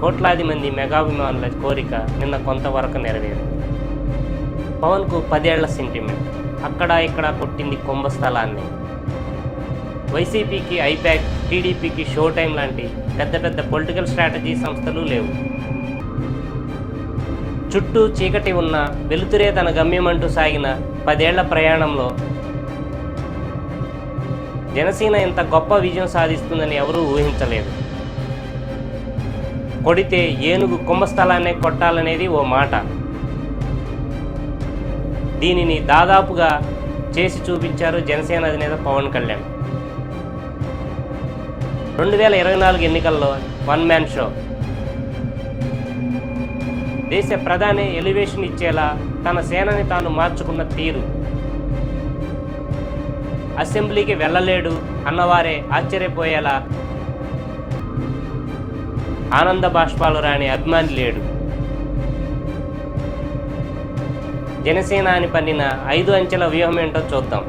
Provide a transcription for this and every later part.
కోట్లాది మంది మెగాభిమానుల కోరిక నిన్న కొంతవరకు నెరవేరింది. పవన్కు పదేళ్ళ సెంటిమెంట్ అక్కడ ఇక్కడ కొట్టింది కుంభ స్థలాన్ని. వైసీపీకి ఐపాక్ టీడీపీకి షో టైం లాంటి పెద్ద పెద్ద పొలిటికల్ స్ట్రాటజీ సంస్థలు లేవు. చుట్టూ చీకటి ఉన్న వెలుతురే తన గమ్యమంటూ సాగిన పదేళ్ళ ప్రయాణంలో జనసేన ఇంత గొప్ప విజయం సాధిస్తుందని ఎవరూ ఊహించలేదు. కొడితే ఏనుగు కుంభస్థలాన్నే కొట్టాలనేది ఓ మాట. దీనిని దాదాపుగా చేసి చూపించారు జనసేన అధినేత పవన్ కళ్యాణ్. రెండు వేల ఇరవై నాలుగు ఎన్నికల్లో వన్ మ్యాన్ షో. దేశ ప్రధాని ఎలివేషన్ ఇచ్చేలా తన సేనని తాను మార్చుకున్న తీరు. అసెంబ్లీకి వెళ్ళలేడు అన్నవారే ఆశ్చర్యపోయేలా ఆనంద బాష్పాలు రాని అభిమాని లేడు. జనసేన అని పన్నిన ఐదు అంచెల వ్యూహం ఏంటో చూద్దాం.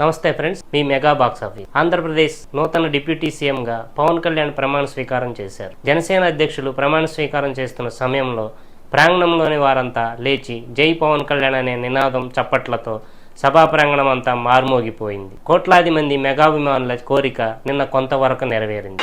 నమస్తే ఫ్రెండ్స్ మీ మెగా బాక్స్ ఆఫీస్. ఆంధ్రప్రదేశ్ నూతన డిప్యూటీ సీఎంగా పవన్ కళ్యాణ్ ప్రమాణ స్వీకారం చేశారు. జనసేన అధ్యక్షులు ప్రమాణ స్వీకారం చేస్తున్న సమయంలో ప్రాంగణంలోని వారంతా లేచి జై పవన్ కళ్యాణ్ అనే నినాదం చప్పట్లతో సభా ప్రాంగణం అంతా మార్మోగిపోయింది. కోట్లాది మంది మెగాభిమానుల కోరిక నిన్న కొంతవరకు నెరవేరింది.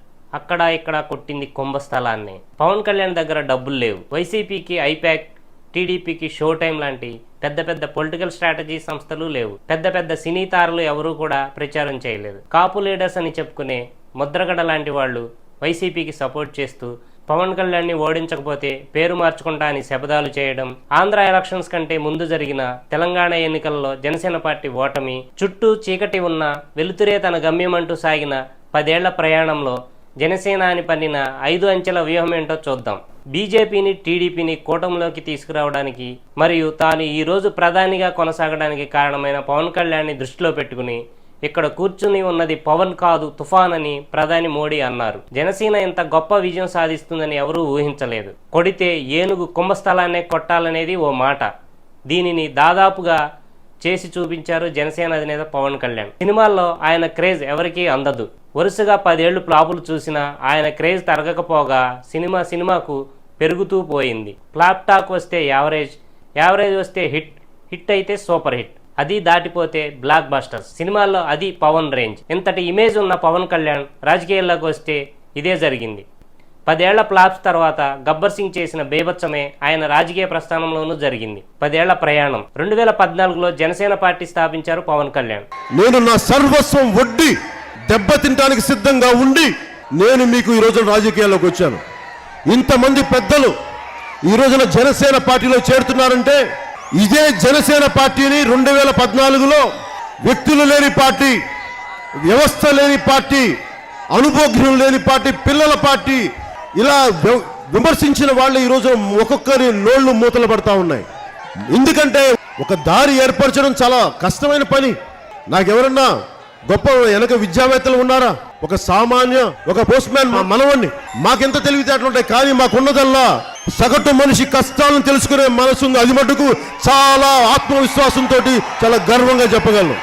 అక్కడ ఇక్కడ కొట్టింది కుంభస్థలాన్ని పవన్ కళ్యాణ్ దగ్గర డబ్బులు లేవు. వైసీపీకి ఐపాక్ టీడీపీకి షో టైం లాంటి పెద్ద పెద్ద పొలిటికల్ స్ట్రాటజీ సంస్థలు లేవు. పెద్ద పెద్ద సినీ తారలు ఎవరూ కూడా ప్రచారం చేయలేదు. కాపు లీడర్స్ అని చెప్పుకునే ముద్రగడ లాంటి వాళ్ళు వైసీపీకి సపోర్ట్ చేస్తూ పవన్ కళ్యాణ్ని ఓడించకపోతే పేరు మార్చుకుంటా అని శపథాలు చేయడం ఆంధ్ర ఎలక్షన్స్ కంటే ముందు జరిగిన తెలంగాణ ఎన్నికల్లో జనసేన పార్టీ ఓటమి చుట్టూ చీకటి ఉన్న వెలుతురే తన గమ్యమంటూ సాగిన పదేళ్ళ ప్రయాణంలో జనసేన అని పన్నిన ఐదు అంచెల వ్యూహం ఏంటో చూద్దాం. బీజేపీని టీడీపీని కూటమిలోకి తీసుకురావడానికి మరియు తాను ఈ రోజు ప్రధానిగా కొనసాగడానికి కారణమైన పవన్ కళ్యాణ్ని దృష్టిలో పెట్టుకుని ఇక్కడ కూర్చుని ఉన్నది పవన్ కాదు తుఫాన్ అని ప్రధాని మోడీ అన్నారు. జనసేన ఇంత గొప్ప విజయం సాధిస్తుందని ఎవరూ ఊహించలేదు. కొడితే ఏనుగు కుంభస్థలాన్నే కొట్టాలనేది ఓ మాట. దీనిని దాదాపుగా చేసి చూపించారు జనసేన అధినేత పవన్ కళ్యాణ్. సినిమాల్లో ఆయన క్రేజ్ ఎవరికీ అందదు. వరుసగా పదేళ్ళు ఫ్లాపులు చూసినా ఆయన క్రేజ్ తరగకపోగా సినిమా సినిమాకు పెరుగుతూ పోయింది. ఫ్లాప్ టాక్ వస్తే యావరేజ్ యావరేజ్ వస్తే హిట్ హిట్ అయితే సూపర్ హిట్. అది దాటిపోతే బ్లాక్ బాస్టర్స్. సినిమాల్లో అది పవన్ రేంజ్. ఇంతటి ఇమేజ్ ఉన్న పవన్ కళ్యాణ్ రాజకీయాల్లోకి వస్తే ఇదే జరిగింది. పదేళ్ళ ప్లాప్స్ తర్వాత గబ్బర్ సింగ్ చేసిన బేభత్సమే ఆయన రాజకీయ ప్రస్థానంలోనూ జరిగింది. పదేళ్ళ ప్రయాణం. రెండు వేల పద్నాలుగులో జనసేన పార్టీ స్థాపించారు పవన్ కళ్యాణ్. నేను నా సర్వస్వం వడ్డి దెబ్బతింటానికి సిద్ధంగా ఉండి నేను మీకు ఈ రోజున రాజకీయాల్లోకి వచ్చాను. ఇంతమంది పెద్దలు ఈ రోజున జనసేన పార్టీలో చేరుతున్నారంటే ఇదే జనసేన పార్టీని రెండు వేల పద్నాలుగులో వ్యక్తులు లేని పార్టీ వ్యవస్థ లేని పార్టీ అనుభోగ్యం లేని పార్టీ పిల్లల పార్టీ ఇలా విమర్శించిన వాళ్ళు ఈరోజు ఒక్కొక్కరి నోళ్ళు మూతలు పడతా ఉన్నాయి. ఎందుకంటే ఒక దారి ఏర్పరచడం చాలా కష్టమైన పని. నాకెవరన్నా గొప్ప వెనక విద్యావేత్తలు ఉన్నారా? ఒక సామాన్య ఒక పోస్ట్ మ్యాన్ మా మనవాణ్ణి. మాకెంత తెలివితేటలు ఉంటాయి కానీ మాకున్నదల్లా సగటు మనిషి కష్టాలను తెలుసుకునే మనసు అది మటుకు చాలా ఆత్మవిశ్వాసంతో చాలా గర్వంగా చెప్పగలను.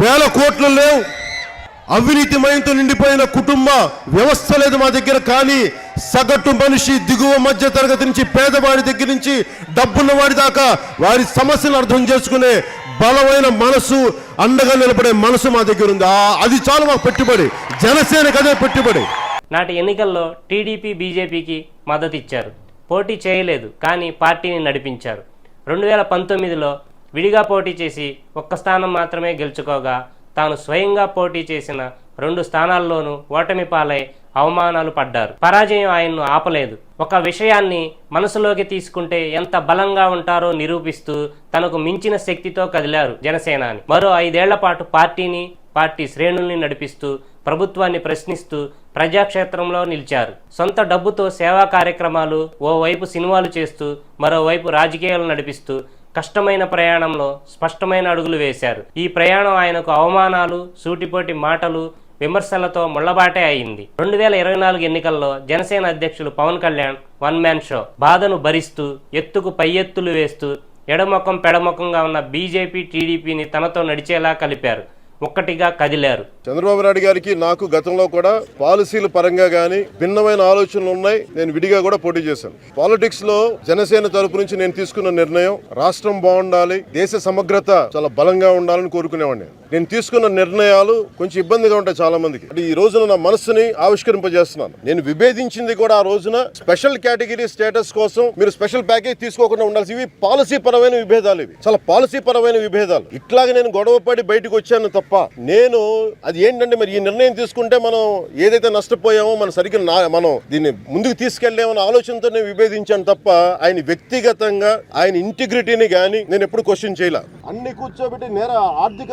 వేల కోట్లు లేవు అవినీతిమయంతో నిండిపోయిన కుటుంబ వ్యవస్థ లేదు మా దగ్గర కానీ సగటు మనిషి దిగువ మధ్య తరగతి నుంచి పేదవాడి దగ్గర నుంచి డబ్బున్న వాడి దాకా వారి సమస్యలు అర్థం చేసుకునే బలమైన మనసు అండగా నిలబడే మనసు మా దగ్గర ఉంది. అది చాలు మాకు పెట్టుబడి. జనసేనకు అదే పెట్టుబడి. నాటి ఎన్నికల్లో టీడీపీ బీజేపీకి మద్దతు ఇచ్చారు. పోటీ చేయలేదు కానీ పార్టీని నడిపించారు. రెండు వేల పంతొమ్మిదిలో విడిగా పోటీ చేసి ఒక్క స్థానం మాత్రమే గెలుచుకోగా తాను స్వయంగా పోటీ చేసిన రెండు స్థానాల్లోనూ ఓటమి పాలై అవమానాలు పడ్డారు. పరాజయం ఆయన్ను ఆపలేదు. ఒక విషయాన్ని మనసులోకి తీసుకుంటే ఎంత బలంగా ఉంటారో నిరూపిస్తూ తనకు మించిన శక్తితో కదిలారు జనసేనాని. మరో ఐదేళ్ళ పాటు పార్టీని పార్టీ శ్రేణుల్ని నడిపిస్తూ ప్రభుత్వాన్ని ప్రశ్నిస్తూ ప్రజాక్షేత్రంలో నిలిచారు. సొంత డబ్బుతో సేవా కార్యక్రమాలు ఓవైపు సినిమాలు చేస్తూ మరోవైపు రాజకీయాలు నడిపిస్తూ కష్టమైన ప్రయాణంలో స్పష్టమైన అడుగులు వేశారు. ఈ ప్రయాణం ఆయనకు అవమానాలు సూటిపోటి మాటలు విమర్శలతో ముళ్ళబాటే అయింది. రెండు వేల ఇరవై నాలుగు ఎన్నికల్లో జనసేన అధ్యక్షులు Pawan Kalyan one man show బాధను భరిస్తూ ఎత్తుకు పై ఎత్తులు వేస్తూ ఎడమొఖం పెడముఖంగా ఉన్న బీజేపీ టీడీపీని తనతో నడిచేలా కలిపారు. ఒక్కటిగా కదిలారు. చంద్రబాబు నాయుడు గారికి నాకు గతంలో కూడా పాలసీల పరంగా కానీ భిన్నమైన ఆలోచనలు ఉన్నాయి. నేను విడిగా కూడా పోటీ చేశాను. పాలిటిక్స్లో జనసేన తరపు నుంచి నేను తీసుకున్న నిర్ణయం రాష్ట్రం బాగుండాలి దేశ సమగ్రత చాలా బలంగా ఉండాలని కోరుకునేవాడిని. నేను తీసుకున్న నిర్ణయాలు కొంచెం ఇబ్బందిగా ఉంటాయి చాలా మందికి అంటే ఈ రోజున నా మనస్సుని ఆవిష్కరింపజేస్తున్నాను. నేను విభేదించింది కూడా ఆ రోజున స్పెషల్ కేటగిరీ స్టేటస్ కోసం మీరు స్పెషల్ ప్యాకేజ్ తీసుకోకుండా ఉండాల్సి ఇవి పాలసీ పరమైన విభేదాలు ఇవి. చాలా పాలసీ పరమైన విభేదాలు. ఇట్లాగే నేను గొడవపడి బయటకు వచ్చాను తప్ప నేను అది ఏంటంటే మరి ఈ నిర్ణయం తీసుకుంటే మనం ఏదైతే నష్టపోయామో మనం సరిగ్గా నా మనం దీన్ని ముందుకు తీసుకెళ్ళేమన్న ఆలోచనతోనే విభేదించాను తప్ప ఆయన వ్యక్తిగతంగా ఆయన ఇంటిగ్రిటీని కానీ నేను ఎప్పుడు క్వశ్చన్ చేయలే. అన్ని కూర్చోబెట్టి నేర ఆర్థిక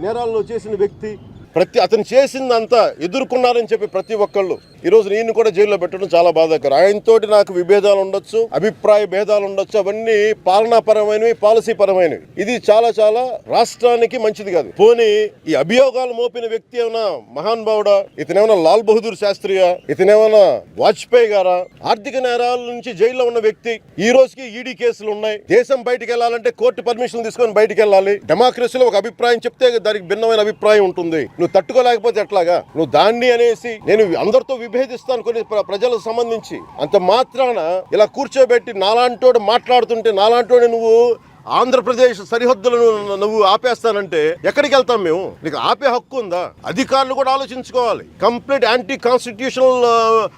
నేరాల్లో చేసిన వ్యక్తి ప్రతి అతను చేసిందంతా ఎదుర్కొన్నారని చెప్పి ప్రతి ఒక్కళ్ళు. ఈరోజు నేను కూడా జైల్లో పెట్టడం చాలా బాధాకరం. ఆయనతోటి నాకు విభేదాలు ఉండొచ్చు అభిప్రాయ భేదాలు ఉండొచ్చు అవన్నీ పాలనాపరమైనవి పాలసీ పరమైనవి ఇది చాలా చాలా రాష్ట్రానికి మంచిది కాదు. పోనీ ఈ అభియోగాలు మోపిన వ్యక్తి ఏమైనా మహాన్ భావుడా ఇతనేమైనా లాల్ బహదూర్ శాస్త్రియా? ఇతనేమైనా వాజ్పేయి గారా? ఆర్థిక నేరాల నుంచి జైల్లో ఉన్న వ్యక్తి ఈ రోజుకి ఈడీ కేసులు ఉన్నాయి. దేశం బయటికి వెళ్ళాలంటే కోర్టు పర్మిషన్ తీసుకొని బయటికి వెళ్ళాలి. డెమోక్రసీలో ఒక అభిప్రాయం చెప్తే దానికి భిన్నమైన అభిప్రాయం ఉంటుంది. నువ్వు తట్టుకోలేకపోతే ఎట్లాగా? నువ్వు దాన్ని అనేసి నేను అందరితో విభేదిస్తాను కొన్ని ప్ర- ప్రజలకు సంబంధించి. అంత మాత్రాన ఇలా కూర్చోబెట్టి నాలాంటోడు మాట్లాడుతుంటే నాలాంటోడు నువ్వు ఆంధ్రప్రదేశ్ సరిహద్దులను నువ్వు ఆపేస్తానంటే ఎక్కడికి వెళ్తాం మేము? నీకు ఆపే హక్కు ఉందా? అధికారులు కూడా ఆలోచించుకోవాలి. కంప్లీట్ యాంటీ కాన్స్టిట్యూషనల్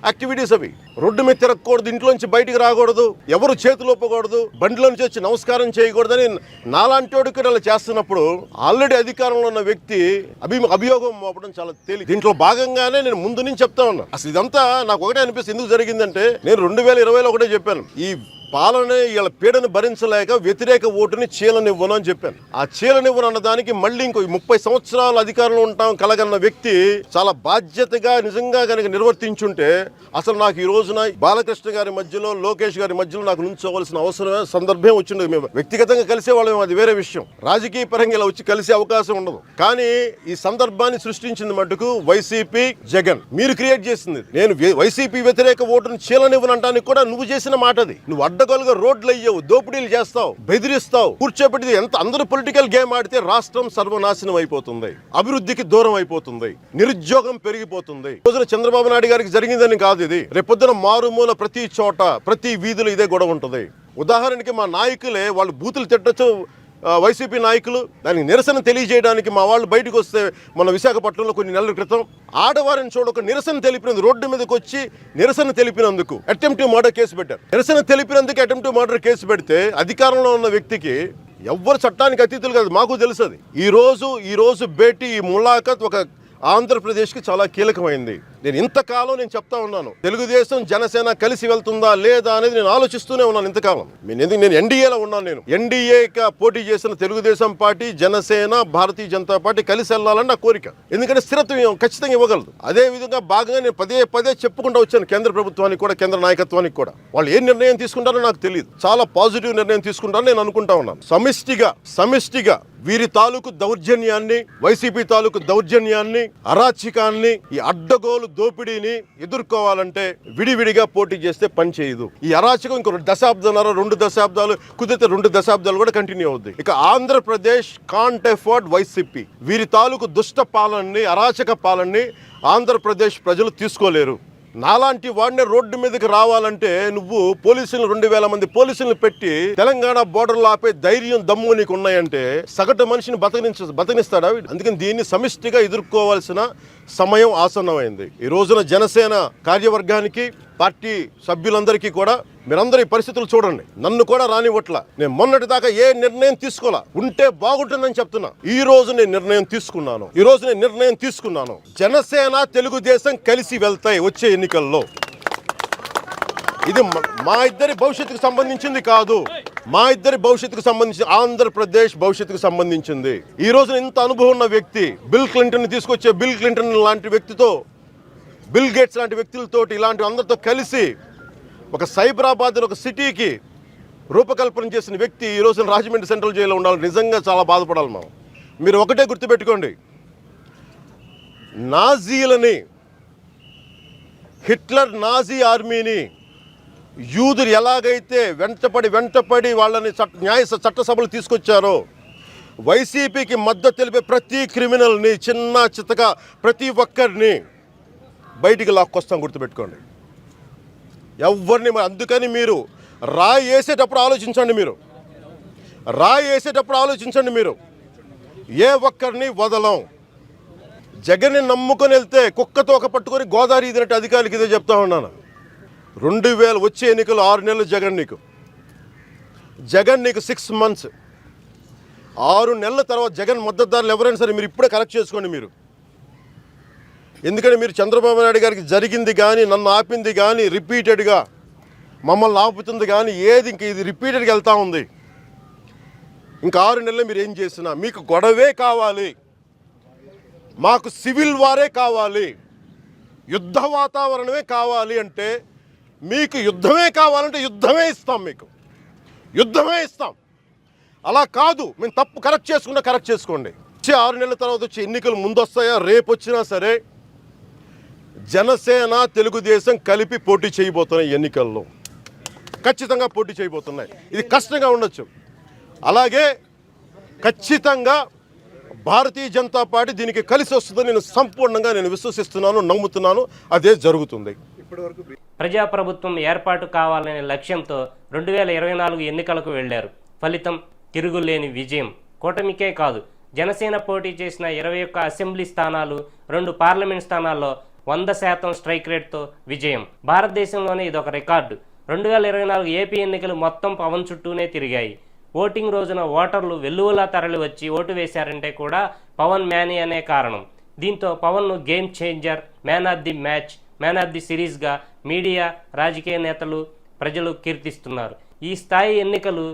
యాక్టివిటీస్ అవి. రోడ్డు మీద తిరగకూడదు ఇంట్లోంచి బయటికి రాకూడదు ఎవరు చేతులు ఒప్పకూడదు బండిలోంచి వచ్చి నమస్కారం చేయకూడదని నాలాంటి అలా చేస్తున్నప్పుడు ఆల్రెడీ అధికారంలో ఉన్న వ్యక్తి అభి అభియోగం మోపడం చాలా తేలి దీంట్లో భాగంగానే నేను ముందు నుంచి చెప్తా ఉన్నా. అసలు ఇదంతా నాకు ఒకటే అనిపిస్తుంది. ఎందుకు జరిగిందంటే నేను రెండు వేల ఇరవైలో ఒకటే చెప్పాను. ఈ పాలన వీళ్ళ పీడను భరించలేక వ్యతిరేక ఓటుని చీలనివ్వను అని చెప్పాను. ఆ చీలనివ్వను అన్న దానికి మళ్ళీ ఇంకో ముప్పై సంవత్సరాలు అధికారంలో ఉంటాం కలగన్న వ్యక్తి చాలా బాధ్యతగా నిజంగా కనుక నిర్వర్తించుంటే అసలు నాకు ఈ రోజున బాలకృష్ణ గారి మధ్యలో లోకేష్ గారి మధ్యలో నాకు నుంచోవలసిన అవసరమే సందర్భం వచ్చిండదు. మేము వ్యక్తిగతంగా కలిసే వాళ్ళం అది వేరే విషయం. రాజకీయ పరంగా ఇలా వచ్చి కలిసే అవకాశం ఉండదు. కానీ ఈ సందర్భాన్ని సృష్టించింది మటుకు వైసీపీ జగన్. మీరు క్రియేట్ చేసింది. నేను వైసీపీ వ్యతిరేక ఓటును చీలనివ్వనంటానికి కూడా నువ్వు చేసిన మాట అది నువ్వు అడ్డగోలుగా రోడ్లు అయ్యావు దోపిడీలు చేస్తావు బెదిరిస్తావు. కూర్చోబెట్టి ఎంత అందరూ పొలిటికల్ గేమ్ ఆడితే రాష్ట్రం సర్వనాశనం అయిపోతుంది. అభివృద్ధికి దూరం అయిపోతుంది. నిరుద్యోగం పెరిగిపోతుంది. రోజున చంద్రబాబు నాయుడు గారికి జరిగిందని కాదు ఇది. రేపొద్దున మారుమూల ప్రతి చోట ప్రతి వీధిలో ఇదే గొడవ ఉంటుంది. ఉదాహరణకి మా నాయకులే వాళ్ళు బూతులు తిట్టచ్చు వైసీపీ నాయకులు దానికి నిరసన తెలియజేయడానికి మా వాళ్ళు బయటకు వస్తే మన విశాఖపట్నంలో కొన్ని నెలల క్రితం ఆడవారిని చూడక నిరసన తెలిపినందుకు రోడ్డు మీదకి వచ్చి నిరసన తెలిపినందుకు అటెంప్టివ్ మర్డర్ కేసు పెట్టారు. నిరసన తెలిపినందుకు అటెంప్టివ్ మర్డర్ కేసు పెడితే అధికారంలో ఉన్న వ్యక్తికి ఎవ్వరు చట్టానికి అతీతులు కాదు మాకు తెలుసు అది ఈ రోజు ఈ రోజు భేటీ ఈ ములాఖత్ ఒక ఆంధ్రప్రదేశ్కి చాలా కీలకమైంది. నేను ఇంతకాలం నేను చెప్తా ఉన్నాను తెలుగుదేశం జనసేన కలిసి వెళ్తుందా లేదా అనేది నేను ఆలోచిస్తూనే ఉన్నాను ఇంతకాలం. నేను ఎందుకు నేను ఎన్డీఏలో ఉన్నాను నేను. ఎన్డీఏగా పోటీ చేసిన తెలుగుదేశం పార్టీ జనసేన భారతీయ జనతా పార్టీ కలిసి వెళ్ళాలని నా కోరిక. ఎందుకంటే స్థిరత్వం ఖచ్చితంగా ఇవ్వగలదు. అదే విధంగా భాగంగా నేను పదే పదే చెప్పుకుంటూ వచ్చాను కేంద్ర ప్రభుత్వానికి కూడా కేంద్ర నాయకత్వానికి కూడా. వాళ్ళు ఏ నిర్ణయం తీసుకుంటారో నాకు తెలియదు. చాలా పాజిటివ్ నిర్ణయం తీసుకుంటారని నేను అనుకుంటా ఉన్నాను. సమిష్టిగా సమిష్టిగా వీరి తాలూకు దౌర్జన్యాన్ని వైసీపీ తాలూకు దౌర్జన్యాన్ని అరాచకాన్ని ఈ అడ్డగోలు దోపిడీని ఎదుర్కోవాలంటే విడివిడిగా పోటీ చేస్తే పని చేయదు. ఈ అరాచకం ఇంకో దశాబ్దాలు రెండు దశాబ్దాలు కుదిరితే రెండు దశాబ్దాలు కూడా కంటిన్యూ అవుద్ది. ఇక ఆంధ్రప్రదేశ్ కాంట్ ఎఫర్డ్ వైసీపీ. వీరి తాలూకు దుష్ట పాలనని అరాచక పాలనని ఆంధ్రప్రదేశ్ ప్రజలు తీసుకోలేరు. నాలాంటి వాడిని రోడ్డు మీదకి రావాలంటే నువ్వు పోలీసులు రెండు వేల మంది పోలీసులను పెట్టి తెలంగాణ బోర్డర్లో ఆపే ధైర్యం దమ్ము నీకు ఉన్నాయంటే సగటు మనిషిని బతకనించ బతకనిస్తాడా అందుకని దీన్ని సమిష్టిగా ఎదుర్కోవాల్సిన సమయం ఆసన్నమైంది. ఈ రోజున జనసేన కార్యవర్గానికి పార్టీ సభ్యులందరికీ కూడా మీరందరూ ఈ పరిస్థితులు చూడండి. నన్ను కూడా రానివ్వట్ల. నేను మొన్నటి దాకా ఏ నిర్ణయం తీసుకోవాలా ఉంటే బాగుంటుందని చెప్తున్నా. ఈ రోజు నేను నిర్ణయం తీసుకున్నాను. ఈ రోజు నేను నిర్ణయం తీసుకున్నాను. జనసేన తెలుగుదేశం కలిసి వెళ్తాయి వచ్చే ఎన్నికల్లో. ఇది మా ఇద్దరి భవిష్యత్తుకు సంబంధించింది కాదు. మా ఇద్దరి భవిష్యత్తుకు సంబంధించి ఆంధ్రప్రదేశ్ భవిష్యత్తుకు సంబంధించింది. ఈ రోజున ఇంత అనుభవం ఉన్న వ్యక్తి బిల్ క్లింటన్ తీసుకొచ్చే బిల్ క్లింటన్ లాంటి వ్యక్తితో బిల్ గేట్స్ లాంటి వ్యక్తులతోటి ఇలాంటి అందరితో కలిసి ఒక సైబరాబాద్ ఒక సిటీకి రూపకల్పన చేసిన వ్యక్తి ఈ రోజున రాజమండ్రి సెంట్రల్ జైల్లో ఉండాలి నిజంగా చాలా బాధపడాలి మనం. మీరు ఒకటే గుర్తుపెట్టుకోండి. నాజీలని హిట్లర్ నాజీ ఆర్మీని యూదులు ఎలాగైతే వెంటపడి వెంటపడి వాళ్ళని చట్ట న్యాయ చట్టసభలు తీసుకొచ్చారో వైసీపీకి మద్దతు తెలిపే ప్రతి క్రిమినల్ని చిన్న చిత్తగా ప్రతి ఒక్కరిని బయటికి లాక్కొస్తాం గుర్తుపెట్టుకోండి. ఎవరిని మరి అందుకని మీరు రాయి వేసేటప్పుడు ఆలోచించండి మీరు. రాయి వేసేటప్పుడు ఆలోచించండి మీరు. ఏ ఒక్కరిని వదలం. జగన్ని నమ్ముకొని వెళ్తే కుక్కతో ఒక పట్టుకొని గోదావరి ఇదినట్టు అధికారులకి ఇదే చెప్తా ఉన్నాను. రెండు వేలు వచ్చే ఎన్నికలు ఆరు నెలలు జగన్ నీకు. జగన్ నీకు సిక్స్ మంత్స్ ఆరు నెలల తర్వాత జగన్ మద్దతుదారులు ఎవరైనా సరే మీరు ఇప్పుడే కరెక్ట్ చేసుకోండి మీరు. ఎందుకంటే మీరు చంద్రబాబు నాయుడు గారికి జరిగింది కానీ నన్ను ఆపింది కానీ రిపీటెడ్గా మమ్మల్ని ఆపుతుంది కానీ ఏది ఇంక ఇది రిపీటెడ్గా వెళ్తూ ఉంది. ఇంకా ఆరు నెలలు మీరు ఏం చేసినా మీకు గొడవే కావాలి. మాకు సివిల్ వారే కావాలి. యుద్ధ వాతావరణమే కావాలి అంటే మీకు యుద్ధమే కావాలంటే యుద్ధమే ఇస్తాం మీకు. యుద్ధమే ఇస్తాం. అలా కాదు మేము తప్పు కరెక్ట్ చేసుకుంటే కరెక్ట్ చేసుకోండి. వచ్చే ఆరు నెలల తర్వాత వచ్చే ఎన్నికలు ముందు వస్తాయా రేపు వచ్చినా సరే జనసేన తెలుగుదేశం కలిపి పోటీ చేయబోతున్నాయి ఎన్నికల్లో. ఖచ్చితంగా పోటీ చేయబోతున్నాయి. ఇది కష్టంగా ఉండొచ్చు. అలాగే ఖచ్చితంగా భారతీయ జనతా పార్టీ దీనికి కలిసి వస్తుందని నేను సంపూర్ణంగా నేను విశ్వసిస్తున్నాను నమ్ముతున్నాను. అదే జరుగుతుంది. ప్రజాప్రభుత్వం ఏర్పాటు కావాలనే లక్ష్యంతో రెండు వేల ఇరవై నాలుగు ఎన్నికలకు వెళ్ళారు ఫలితం తిరుగులేని విజయం. కూటమికే కాదు జనసేన పోటీ చేసిన ఇరవై ఒక్క అసెంబ్లీ స్థానాలు రెండు పార్లమెంట్ స్థానాల్లో వంద శాతం స్ట్రైక్ రేట్తో విజయం. భారతదేశంలోనే ఇదొక రికార్డు. రెండు వేల ఇరవై నాలుగు ఏపీ ఎన్నికలు మొత్తం పవన్ చుట్టూనే తిరిగాయి. ఓటింగ్ రోజున ఓటర్లు వెల్లువలా తరలి వచ్చి ఓటు వేశారంటే కూడా పవన్ మ్యానీ అనే కారణం. దీంతో పవన్ను game changer man of the match man of the సిరీస్గా media రాజకీయ నేతలు ప్రజలు కీర్తిస్తున్నారు. ఈ స్థాయి ఎన్నికలు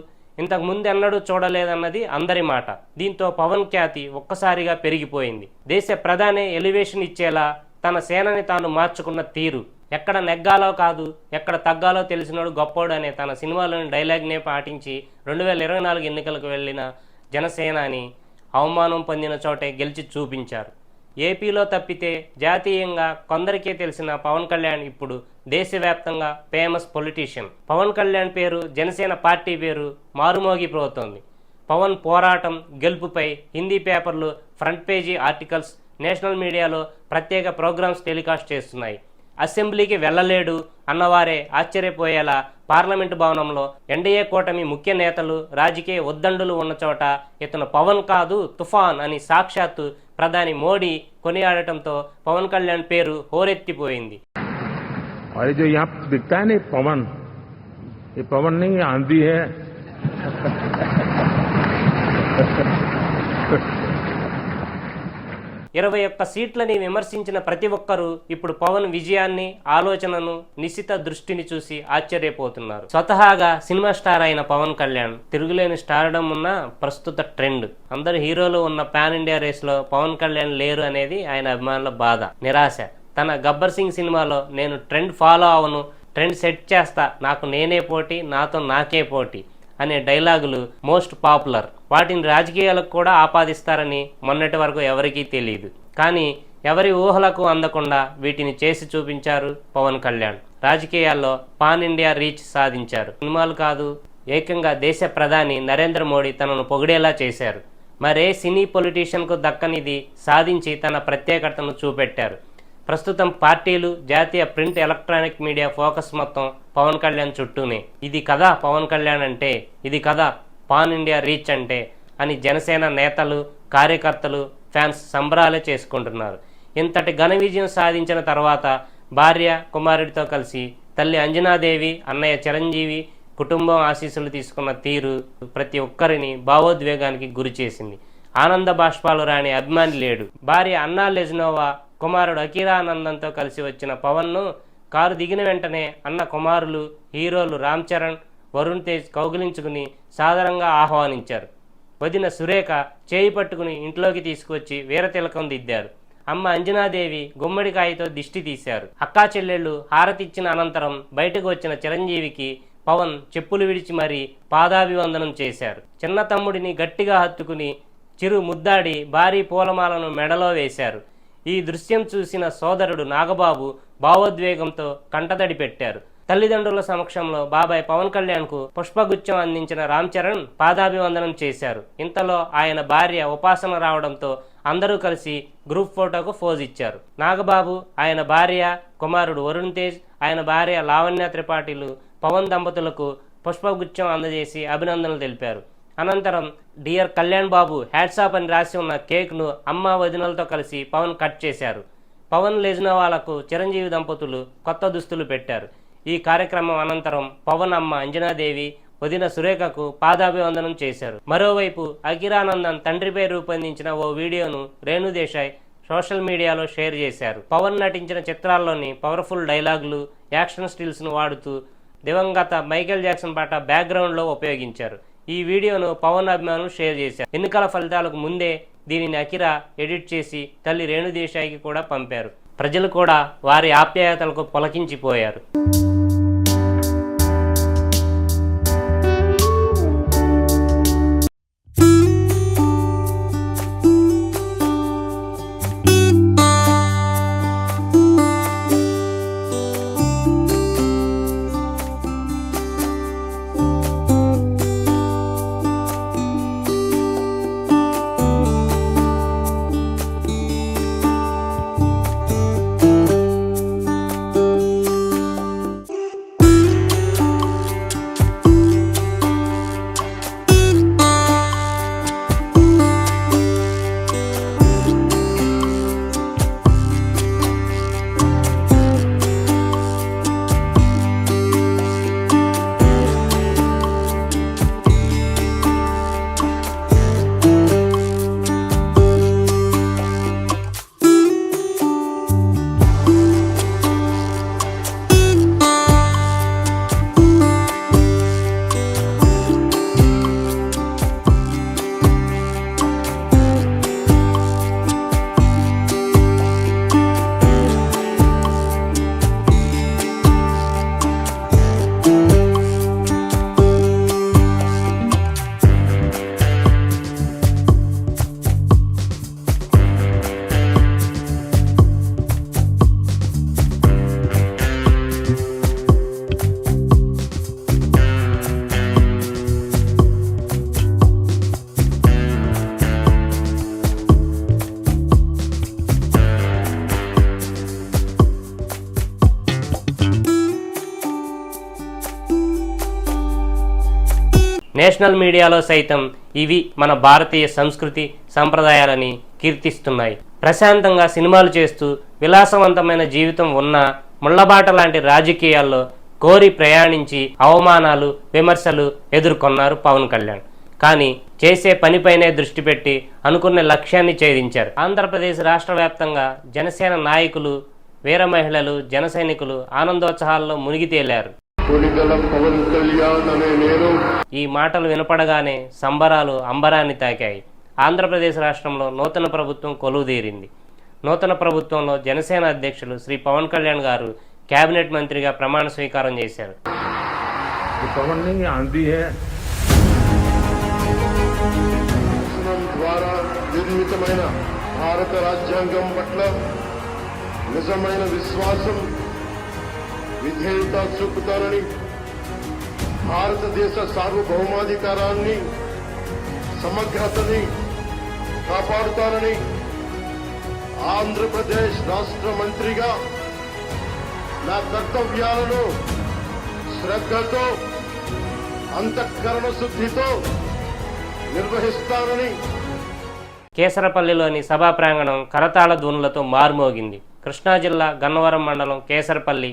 ఇంతకు ముందు ఎన్నడూ చూడలేదన్నది అందరి మాట. దీంతో పవన్ ఖ్యాతి ఒక్కసారిగా పెరిగిపోయింది. దేశ ప్రధాని ఎలివేషన్ ఇచ్చేలా తన సేనని తాను మార్చుకున్న తీరు. ఎక్కడ నెగ్గాలో కాదు ఎక్కడ తగ్గాలో తెలిసినోడు గొప్పోడు అనే తన సినిమాలోని డైలాగ్నే పాటించి రెండు వేల ఇరవై నాలుగు ఎన్నికలకు వెళ్ళిన జనసేనాని అవమానం పొందిన చోటే గెలిచి చూపించారు. ఏపీలో తప్పితే జాతీయంగా కొందరికే తెలిసిన పవన్ కళ్యాణ్ ఇప్పుడు దేశవ్యాప్తంగా ఫేమస్ పొలిటీషియన్. పవన్ కళ్యాణ్ పేరు జనసేన పార్టీ పేరు మారుమోగిపోతోంది పవన్ పోరాటం గెలుపుపై హిందీ పేపర్లు ఫ్రంట్ పేజీ ఆర్టికల్స్ నేషనల్ మీడియాలో ప్రత్యేక ప్రోగ్రామ్స్ టెలికాస్ట్ చేస్తున్నాయి. అసెంబ్లీకి వెళ్ళలేడు అన్నవారే ఆశ్చర్యపోయేలా పార్లమెంటు భవనంలో ఎన్డీఏ కూటమి ముఖ్య నేతలు రాజకీయ ఉద్దండులు ఉన్న చోట ఇతను పవన్ కాదు తుఫాన్ అని సాక్షాత్తు ప్రధాని మోడీ కొనియాడటంతో పవన్ కళ్యాణ్ పేరు హోరెత్తిపోయింది. పవన్ పవన్ ఆంధీ ఇరవై ఒక్క సీట్లని విమర్శించిన ప్రతి ఒక్కరూ ఇప్పుడు పవన్ విజయాన్ని ఆలోచనను నిశిత దృష్టిని చూసి ఆశ్చర్యపోతున్నారు. స్వతహాగా సినిమా స్టార్ అయిన పవన్ కళ్యాణ్ తిరుగులేని స్టార్డం ఉన్న ప్రస్తుత ట్రెండ్. అందరు హీరోలు ఉన్న పాన్ ఇండియా రేస్లో పవన్ కళ్యాణ్ లేరు అనేది ఆయన అభిమానుల బాధ నిరాశ. తన గబ్బర్ సింగ్ సినిమాలో నేను ట్రెండ్ ఫాలో అవను ట్రెండ్ సెట్ చేస్తా నాకు నేనే పోటీ నాతో నాకే పోటీ. అనే డైలాగులు మోస్ట్ పాపులర్. వాటిని రాజకీయాలకు కూడా ఆపాదిస్తారని మొన్నటి వరకు ఎవరికీ తెలియదు కానీ ఎవరి ఊహలకు అందకుండా వీటిని చేసి చూపించారు పవన్ కళ్యాణ్. రాజకీయాల్లో పాన్ ఇండియా రీచ్ సాధించారు. సినిమాలు కాదు ఏకంగా దేశ ప్రధాని నరేంద్ర మోడీ తనను పొగిడేలా చేశారు. మరే సినీ పొలిటీషియన్కు దక్కనిది సాధించి తన ప్రత్యేకతను చూపెట్టారు. ప్రస్తుతం పార్టీలు జాతీయ ప్రింట్ ఎలక్ట్రానిక్ మీడియా ఫోకస్ మొత్తం పవన్ కళ్యాణ్ చుట్టూనే. ఇది కదా పవన్ కళ్యాణ్ అంటే? ఇది కదా పాన్ ఇండియా రీచ్ అంటే? అని జనసేన నేతలు కార్యకర్తలు ఫ్యాన్స్ సంబరాలే చేసుకుంటున్నారు. ఇంతటి ఘన విజయం సాధించిన తర్వాత భార్య కుమారుడితో కలిసి తల్లి అంజనాదేవి అన్నయ్య చిరంజీవి కుటుంబం ఆశీస్సులు తీసుకున్న తీరు ప్రతి ఒక్కరిని భావోద్వేగానికి గురి చేసింది. ఆనంద బాష్పాలు రాని అభిమాని లేడు. భార్య అన్నా లెజ్నోవా కుమారుడు అఖీరానందంతో కలిసి వచ్చిన పవన్ను కారు దిగిన వెంటనే అన్న కుమారులు హీరోలు రామ్ చరణ్ వరుణ్ తేజ్ కౌగిలించుకుని సాదరంగా ఆహ్వానించారు. వదిన సురేఖ చేయి పట్టుకుని ఇంట్లోకి తీసుకువచ్చి వీరతిలకం దిద్దారు. అమ్మ అంజనాదేవి గుమ్మడికాయతో దిష్టి తీశారు. అక్కా చెల్లెళ్ళు హారతిచ్చిన అనంతరం బయటకు వచ్చిన చిరంజీవికి పవన్ చెప్పులు విడిచి మరీ పాదాభివందనం చేశారు. చిన్న తమ్ముడిని గట్టిగా హత్తుకుని చిరు ముద్దాడి భారీ పూలమాలను మెడలో వేశారు. ఈ దృశ్యం చూసిన సోదరుడు నాగబాబు భావోద్వేగంతో కంటతడి పెట్టారు. తల్లిదండ్రుల సమక్షంలో బాబాయ్ పవన్ కళ్యాణ్కు పుష్పగుచ్చం అందించిన రామ్ చరణ్ పాదాభివందనం చేశారు. ఇంతలో ఆయన భార్య ఉపాసన రావడంతో అందరూ కలిసి గ్రూప్ ఫోటోకు ఫోజ్ ఇచ్చారు. నాగబాబు ఆయన భార్య కుమారుడు వరుణ్ తేజ్ ఆయన భార్య లావణ్య త్రిపాఠిలు పవన్ దంపతులకు పుష్పగుచ్చం అందజేసి అభినందనలు తెలిపారు. అనంతరం డియర్ కళ్యాణ్ బాబు హ్యాట్సాప్ అని రాసి ఉన్న కేక్ను అమ్మ వదినలతో కలిసి పవన్ కట్ చేశారు. పవన్ లేచిన వాళ్ళకు చిరంజీవి దంపతులు కొత్త దుస్తులు పెట్టారు. ఈ కార్యక్రమం అనంతరం పవన్ అమ్మ అంజనాదేవి వదిన సురేఖకు పాదాభివందనం చేశారు. మరోవైపు అఖిరానందన్ తండ్రిపై రూపొందించిన ఓ వీడియోను రేణుదేశాయ్ సోషల్ మీడియాలో షేర్ చేశారు. పవన్ నటించిన చిత్రాల్లోని పవర్ఫుల్ డైలాగులు యాక్షన్ స్టిల్స్ను వాడుతూ దివంగత మైకేల్ జాక్సన్ పాట బ్యాక్గ్రౌండ్లో ఉపయోగించారు. ఈ వీడియోను పవన్ అభిమానులు షేర్ చేశారు. ఎన్నికల ఫలితాలకు ముందే దీనిని అకిరా ఎడిట్ చేసి తల్లి రేణుదేశాయికి కూడా పంపారు. ప్రజలు కూడా వారి ఆప్యాయతలకు పొలకించిపోయారు. నేషనల్ మీడియాలో సైతం ఇవి మన భారతీయ సంస్కృతి సంప్రదాయాలని కీర్తిస్తున్నాయి. ప్రశాంతంగా సినిమాలు చేస్తూ విలాసవంతమైన జీవితం ఉన్న ముళ్ళబాట లాంటి రాజకీయాల్లో కోరి ప్రయాణించి అవమానాలు విమర్శలు ఎదుర్కొన్నారు పవన్ కళ్యాణ్. కానీ చేసే పనిపైనే దృష్టి పెట్టి అనుకున్న లక్ష్యాన్ని ఛేదించారు. ఆంధ్రప్రదేశ్ రాష్ట్ర వ్యాప్తంగా జనసేన నాయకులు వీర మహిళలు జన సైనికులు ఆనందోత్సహాల్లో మునిగి తేలారు. ఈ మాటలు వినపడగానే సంబరాలు అంబరాన్ని తాకాయి. ఆంధ్రప్రదేశ్ రాష్ట్రంలో నూతన ప్రభుత్వం కొలువుదీరింది. నూతన ప్రభుత్వంలో జనసేన అధ్యక్షులు శ్రీ పవన్ కళ్యాణ్ గారు కేబినెట్ మంత్రిగా ప్రమాణ స్వీకారం చేశారు. నిర్మితమైన భారత రాజ్యాంగం పట్ల నిజమైన విశ్వాసం విధేయత చూపుతానని భారతదేశ సార్వభౌమాధికారాన్ని సమగ్రతని కాపాడుతానని ఆంధ్రప్రదేశ్ రాష్ట్ర మంత్రిగా నా కర్తవ్యాలను శ్రద్ధతో అంతఃకరణ శుద్ధితో నిర్వహిస్తానని కేసరపల్లిలోని సభా ప్రాంగణం కరతాళ ధ్వనులతో మారుమోగింది. కృష్ణా జిల్లా గన్నవరం మండలం కేసరపల్లి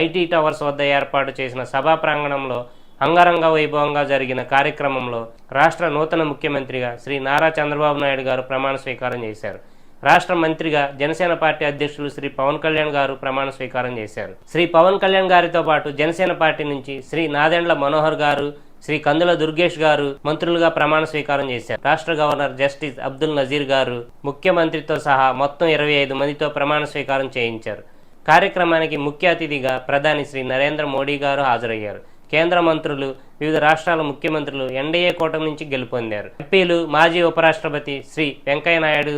ఐటీ టవర్స్ వద్ద ఏర్పాటు చేసిన సభా ప్రాంగణంలో అంగరంగ వైభవంగా జరిగిన కార్యక్రమంలో రాష్ట్ర నూతన ముఖ్యమంత్రిగా శ్రీ నారా చంద్రబాబు నాయుడు గారు ప్రమాణ స్వీకారం చేశారు. రాష్ట్ర మంత్రిగా జనసేన పార్టీ అధ్యక్షులు శ్రీ పవన్ కళ్యాణ్ గారు ప్రమాణ స్వీకారం చేశారు. శ్రీ పవన్ కళ్యాణ్ గారితో పాటు జనసేన పార్టీ నుంచి శ్రీ నాదెండ్ల మనోహర్ గారు శ్రీ కందుల దుర్గేష్ గారు మంత్రులుగా ప్రమాణ స్వీకారం చేశారు. రాష్ట్ర గవర్నర్ జస్టిస్ అబ్దుల్ నజీర్ గారు ముఖ్యమంత్రితో సహా మొత్తం ఇరవై ఐదు మందితో ప్రమాణ స్వీకారం చేయించారు. కార్యక్రమానికి ముఖ్య అతిథిగా ప్రధాని శ్రీ నరేంద్ర మోడీ గారు హాజరయ్యారు. కేంద్ర మంత్రులు వివిధ రాష్ట్రాల ముఖ్యమంత్రులు ఎన్డీఏ కూటమి నుంచి గెలుపొందారు. ఎంపీలు మాజీ ఉపరాష్ట్రపతి శ్రీ వెంకయ్య నాయుడు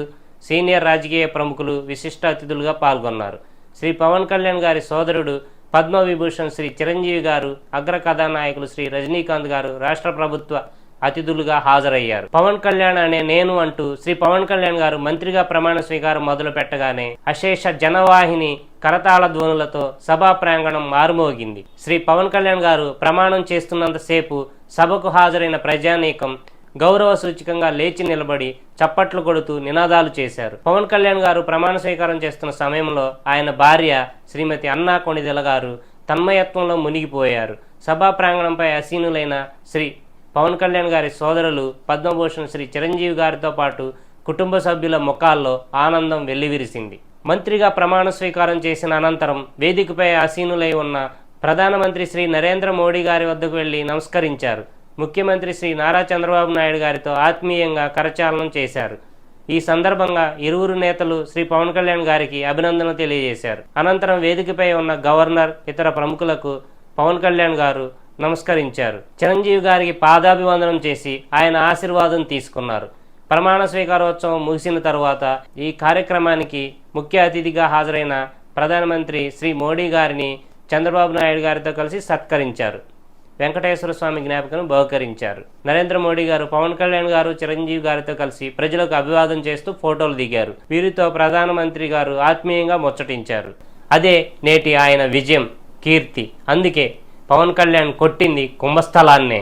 సీనియర్ రాజకీయ ప్రముఖులు విశిష్ట అతిథులుగా పాల్గొన్నారు. శ్రీ పవన్ కళ్యాణ్ గారి సోదరుడు పద్మవిభూషణ్ శ్రీ చిరంజీవి గారు అగ్ర కథానాయకులు శ్రీ రజనీకాంత్ గారు రాష్ట్ర ప్రభుత్వ అతిథులుగా హాజరయ్యారు. పవన్ కళ్యాణ్ అనే నేను అంటూ శ్రీ పవన్ కళ్యాణ్ గారు మంత్రిగా ప్రమాణ స్వీకారం మొదలు పెట్టగానే అశేష జనవాహిని కరతాళ ధ్వనులతో సభా ప్రాంగణం మారుమోగింది శ్రీ పవన్ కళ్యాణ్ గారు ప్రమాణం చేస్తున్నంతసేపు సభకు హాజరైన ప్రజానీకం గౌరవ సూచికంగా లేచి నిలబడి చప్పట్లు కొడుతూ నినాదాలు చేశారు. పవన్ కళ్యాణ్ గారు ప్రమాణ స్వీకారం చేస్తున్న సమయంలో ఆయన భార్య శ్రీమతి అన్నా కొణిదెల గారు తన్మయత్వంలో మునిగిపోయారు. సభా ప్రాంగణంపై అసీనులైన శ్రీ పవన్ కళ్యాణ్ గారి సోదరులు పద్మభూషణ్ శ్రీ చిరంజీవి గారితో పాటు కుటుంబ సభ్యుల ముఖాల్లో ఆనందం వెల్లివిరిసింది. మంత్రిగా ప్రమాణ స్వీకారం చేసిన అనంతరం వేదికపై ఆసీనులై ఉన్న ప్రధానమంత్రి శ్రీ నరేంద్ర మోడీ గారి వద్దకు వెళ్ళి నమస్కరించారు. ముఖ్యమంత్రి శ్రీ నారా చంద్రబాబు నాయుడు గారితో ఆత్మీయంగా కరచాలనం చేశారు. ఈ సందర్భంగా ఇరువురు నేతలు శ్రీ పవన్ కళ్యాణ్ గారికి అభినందనలు తెలియజేశారు. అనంతరం వేదికపై ఉన్న గవర్నర్ ఇతర ప్రముఖులకు పవన్ కళ్యాణ్ గారు నమస్కరించారు. చిరంజీవి గారికి పాదాభివందనం చేసి ఆయన ఆశీర్వాదం తీసుకున్నారు. ప్రమాణ స్వీకారోత్సవం ముగిసిన తరువాత ఈ కార్యక్రమానికి ముఖ్య అతిథిగా హాజరైన ప్రధానమంత్రి శ్రీ మోడీ గారిని చంద్రబాబు నాయుడు గారితో కలిసి సత్కరించారు. వెంకటేశ్వర స్వామి జ్ఞాపకను బహుకరించారు. నరేంద్ర మోడీ గారు పవన్ కళ్యాణ్ గారు చిరంజీవి గారితో కలిసి ప్రజలకు అభివాదం చేస్తూ ఫోటోలు దిగారు. వీరితో ప్రధానమంత్రి గారు ఆత్మీయంగా ముచ్చటించారు. అదే నేటి ఆయన విజయం కీర్తి. అందుకే పవన్ కళ్యాణ్ కొట్టింది కుంభస్థలాన్నే.